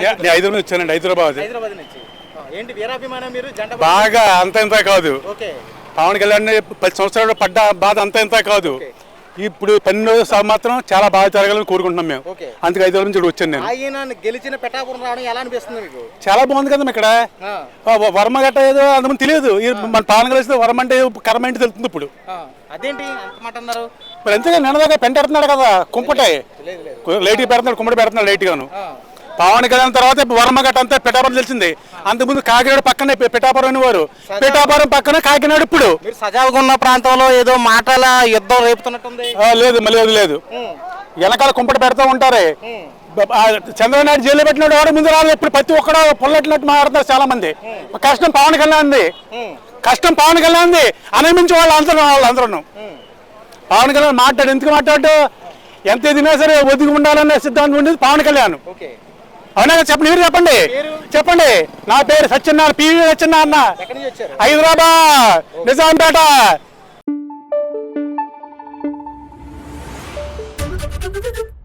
నేను నుంచి వచ్చానండి హైదరాబాద్. హైదరాబాద్ నుంచి. ఏంటి వీరాభిమానం మీరు? జెండా బాగా అంత ఇంత కాదు. ఓకే. పవన్ కళ్యాణ్ పది సంవత్సరాలు పడ్డ బాధ అంత ఇంత కాదు. ఇప్పుడు పన్నెండో సంవత్సరం చాలా బాగా జరగాలని కోరుకుంటున్నాం మేము. అందుకే హైదరాబాద్ నుంచి వచ్చాను నేను. ఆయన గెలిచిన పెటాపురం రావడం ఎలా అనిపిస్తుంది మీకు? చాలా బాగుంది కదా ఇక్కడ వర్మ గట్ట ఏదో అంతమంది తెలియదు. మన పవన్ కలిస్తే వర్మ అంటే కర్మ ఏంటి తెలుస్తుంది ఇప్పుడు. అదేంటి అన్నారు? మరి ఎంతగా నిన్నదాకా పెంట పెడుతున్నాడు కదా కుంపటే. లైట్గా పెడుతున్నాడు కుమ్మటి పెడుతున్నాడు లైట్గాను ఆ, పవన్ కళ్యాణ్ తర్వాత వర్మ గట్ట అంతా పిఠాపురం తెలిసింది. అంతకుముందు కాకినాడ పక్కనే పిఠాపురం అనేవారు. పిఠాపురం పక్కన కాకినాడ ఇప్పుడు. సజావుగా ఉన్న ప్రాంతంలో ఏదో మాటల యుద్ధం రేపుతున్నట్టుంది? ఆ, లేదు మళ్ళీ లేదు. లేదు వెనకాల కుంపటి పెడతా ఉంటారే. చంద్రబాబు నాయుడు జైల్లో పెట్టినాడు వాడు ముందు రాలేదు ఇప్పుడు ప్రతి ఒక్కడు పొల్లట్టినట్టు మాట్లాడుతున్నారు చాలా మంది కష్టం పవన్ కళ్యాణ్ కష్టం పవన్ కళ్యాణ్ అనమించి వాళ్ళు అందరూ వాళ్ళందరూ ఉమ్. పవన్ కళ్యాణ్ మాట్లాడు ఎందుకు మాట్లాడు? ఎంత ఎదిగినా సరే ఒదిగి ఉండాలనే సిద్ధాంతం ఉండేది పవన్ కళ్యాణ్. ఓకే. అవునా? చెప్పండి మీరు చెప్పండి? చెప్పండి నా పేరు Satyanarayana PV Satyanarayana Hyderabad Nizampet Thank you.